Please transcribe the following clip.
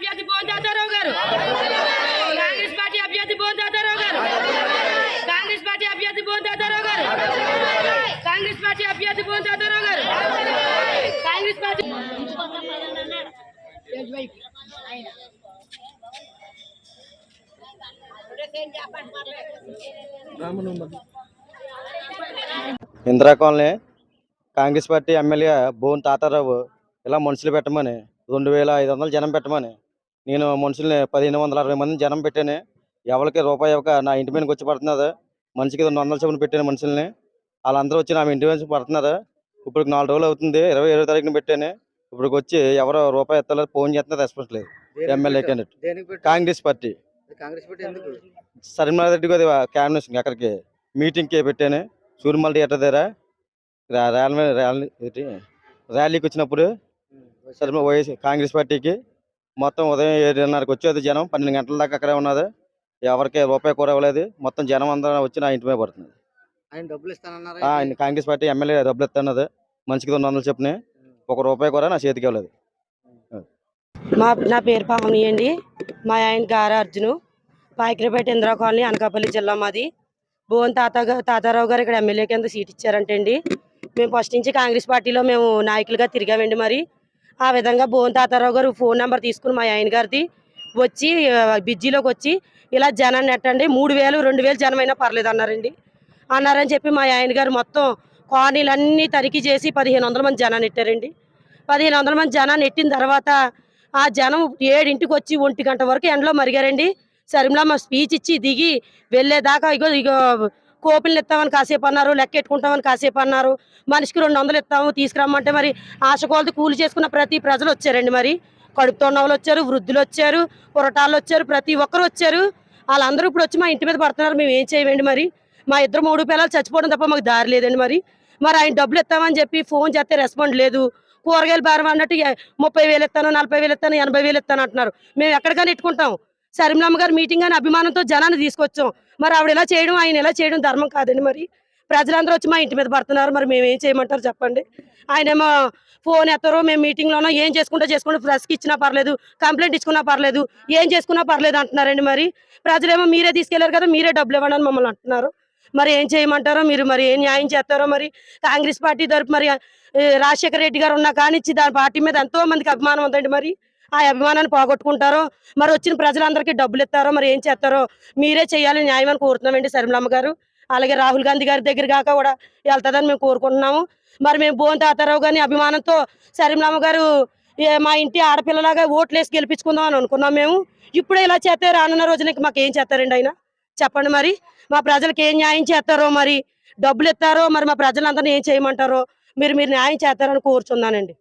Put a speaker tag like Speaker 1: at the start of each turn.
Speaker 1: అభ్యర్థి బోందాతారావు గారు. కాంగ్రెస్ పార్టీ అభ్యర్థి బోందాతారావు గారు. కాంగ్రెస్ పార్టీ అభ్యర్థి బోందాతారావు గారు. కాంగ్రెస్ పార్టీ అభ్యర్థి Bondatarao garu. Congress party
Speaker 2: Indira colony Congress party MLA Bhuvan Tatarao ఇలా మనుషులు పెట్టమని రెండు వేల ఐదు వందలు జనం పెట్టమని నేను మనుషుల్ని పదిహేను వందల అరవై మంది జనం పెట్టాను ఎవరికి రూపాయి ఇవ్వక నా ఇంటి మీదకి వచ్చి పడుతున్నారు మనిషికి రెండు వందల చొప్పున పెట్టాను మనుషుల్ని వాళ్ళందరూ వచ్చి నా ఇంటి మీద పడుతున్నారు ఇప్పుడు నాలుగు రోజులు అవుతుంది ఇరవై ఏడో తారీఖున పెట్టాను ఇప్పుడు వచ్చి ఎవరో రూపాయి ఎత్తలేదు ఫోన్ చేస్తున్నారు రెస్పాన్స్ లేదు MLA candidate? Congress party
Speaker 3: Congress party
Speaker 2: Sarimala Reddy గారి క్యాబినెట్ అక్కడికి మీటింగ్కి పెట్టాను సూర్యమల థియేటర్ దగ్గర ర్యాలీ ర్యాలీ ఏంటి? ర్యాలీకి వచ్చినప్పుడు సరిమ వైఎస్ కాంగ్రెస్ పార్టీకి మొత్తం ఉదయం ఏడున్నరకు వచ్చేది జనం పన్నెండు గంటల దాకా అక్కడే ఉన్నది. ఎవరికి రూపాయి కూడా ఇవ్వలేదు. మొత్తం జనం అందరూ వచ్చి నా ఇంటి మీద పడుతుంది
Speaker 3: ఆయన డబ్బులు ఇస్తానన్నారా
Speaker 2: ఆ, ఆయన కాంగ్రెస్ పార్టీ ఎమ్మెల్యే డబ్బులు ఇస్తున్నది మనిషికి రెండు వందలు చెప్పిన. ఒక రూపాయి కూడా నా చేతికి ఇవ్వలేదు.
Speaker 4: మా నా పేరు పావని అండి. మా ఆయన గారు అర్జును. పాయకరపేట ఇందిరా కాలనీ అనకాపల్లి జిల్లా మాది. భువన్ తాత తాతారావు గారు ఇక్కడ ఎమ్మెల్యే కింద సీట్ ఇచ్చారంటండి. మేము ఫస్ట్ నుంచి కాంగ్రెస్ పార్టీలో మేము నాయకులుగా తిరిగామండి మరి. ఆ విధంగా భువన్ తాతారావు గారు ఫోన్ నెంబర్ తీసుకుని మా ఆయన గారిది వచ్చి బిజ్జీలోకి వచ్చి ఇలా జనాన్ని నెట్టండి మూడు వేలు రెండు వేలు జనం అయినా పర్లేదు అన్నారండి. అన్నారని చెప్పి మా ఆయన గారు మొత్తం కాలనీలన్నీ తనిఖీ చేసి పదిహేను వందల మంది జనాన్ని నెట్టారండి. పదిహేను వందల మంది జనాన్ని నెట్టిన తర్వాత ఆ జనం ఏడింటికి వచ్చి ఒంటి గంట వరకు ఎండలో మరిగారండి. సరిమలమ్మ స్పీచ్ ఇచ్చి దిగి వెళ్ళేదాకా ఇగో ఇగో కోపిల్ని ఇస్తామని కాసేపు అన్నారు లెక్క ఎట్టుకుంటామని కాసేపు అన్నారు. మనిషికి రెండు వందలు ఇస్తాము తీసుకురమ్మంటే మరి ఆశ కొలది కూలి చేసుకున్న ప్రతి ప్రజలు వచ్చారండి మరి. కడుపుతో వాళ్ళు వచ్చారు వృద్ధులు వచ్చారు పొరటాలు వచ్చారు ప్రతి ఒక్కరు వచ్చారు. వాళ్ళందరూ ఇప్పుడు వచ్చి మా ఇంటి మీద పడుతున్నారు మేము ఏం చేయమండి మరి? మా ఇద్దరు మూడు పిల్లలు చచ్చిపోవడం తప్ప మాకు దారి లేదండి మరి. మరి ఆయన డబ్బులు ఇస్తామని చెప్పి ఫోన్ చేస్తే రెస్పాండ్ లేదు. కూరగాయలు భారం అన్నట్టు ముప్పై వేలు ఇస్తాను నలభై వేలు ఇస్తాను ఎనభై వేలు ఇస్తాను అంటున్నారు. మేము ఎక్కడికైనా ఇట్టుకుంటాం. సరిమలమ్మ గారు మీటింగ్ అని అభిమానంతో జనాన్ని తీసుకొచ్చాం. మరి ఆవిడ ఎలా చేయడం ఆయన ఎలా చేయడం ధర్మం కాదండి మరి. ప్రజలందరూ వచ్చి మా ఇంటి మీద పడుతున్నారు. మరి మేము ఏం చేయమంటారు చెప్పండి. ఆయనేమో ఫోన్ ఎత్తారో మేము మీటింగ్లోనో ఏం చేసుకుంటా చేసుకుంటే ప్రెస్కి ఇచ్చినా పర్లేదు కంప్లైంట్ ఇచ్చుకున్నా పర్లేదు ఏం చేసుకున్నా పర్లేదు అంటున్నారండి మరి. ప్రజలేమో మీరే తీసుకెళ్ళారు కదా మీరే డబ్బులు ఇవ్వండి మమ్మల్ని అంటున్నారు. మరి ఏం చేయమంటారో మీరు మరి ఏం న్యాయం చేస్తారో మరి. కాంగ్రెస్ పార్టీ తరపు మరి రాజశేఖర రెడ్డి గారు ఉన్నా కానిచ్చి దాని పార్టీ మీద ఎంతో మందికి అభిమానం ఉందండి మరి. ఆ అభిమానాన్ని పోగొట్టుకుంటారో మరి వచ్చిన ప్రజలందరికీ డబ్బులు ఇస్తారో మరి ఏం చేస్తారో మీరే చేయాలి న్యాయం అని కోరుతున్నామండి శర్మలమ్మ గారు. అలాగే రాహుల్ గాంధీ గారి దగ్గర కాక కూడా వెళ్తుందని మేము కోరుకుంటున్నాము. మరి మేము భువన్ తాతారావు గారిని అభిమానంతో శర్మలమ్మ గారు ఏ, మా ఇంటి ఆడపిల్లలాగా ఓట్లేసి గెలిపించుకుందాం అని అనుకున్నాం మేము. ఇప్పుడే ఇలా చేస్తే రానున్న రోజులకి మాకు ఏం చేస్తారండి ఆయన? చెప్పండి మరి. మా ప్రజలకు ఏం న్యాయం చేస్తారో మరి? డబ్బులు ఇస్తారో మరి మా ప్రజలందరినీ ఏం చేయమంటారో మీరు మీరు న్యాయం చేస్తారని కోరుచున్నానండి.